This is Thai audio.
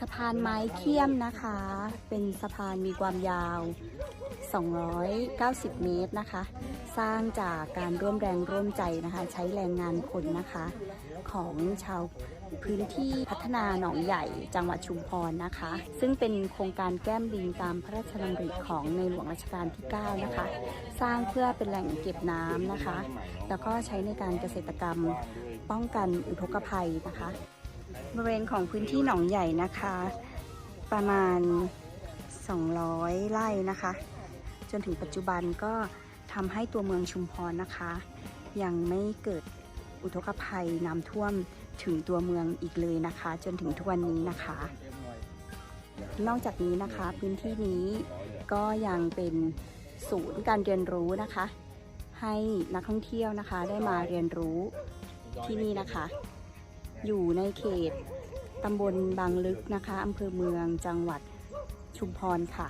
สะพานไม้เคี่ยมนะคะ เป็นสะพานมีความยาว 290 เมตรนะคะ สร้างจากการร่วมแรงร่วมใจนะคะ ใช้แรงงานคนนะคะ ของชาวพื้นที่พัฒนาหนองใหญ่จังหวัดชุมพรนะคะ ซึ่งเป็นโครงการแก้มลิงตามพระราชดำริของในหลวงรัชกาลที่ 9 นะคะ สร้างเพื่อเป็นแหล่งเก็บน้ำนะคะ แล้วก็ใช้ในการเกษตรกรรมป้องกันอุทกภัยนะคะ บริเวณของพื้นที่หนองใหญ่นะคะ ประมาณ 200 ไร่นะคะ จนถึงปัจจุบันก็ทำให้ตัวเมืองชุมพรนะคะ ยังไม่เกิดอุทกภัยน้ำท่วมถึงตัวเมืองอีกเลยนะคะ จนถึงทุกวันนี้นะคะ นอกจากนี้นะคะพื้นที่นี้ก็ยังเป็นศูนย์การเรียนรู้นะคะ ให้นักท่องเที่ยวนะคะได้มาเรียนรู้ที่นี่นะคะ อยู่ในเขตตำบลบางลึกนะคะอำเภอเมืองจังหวัดชุมพรค่ะ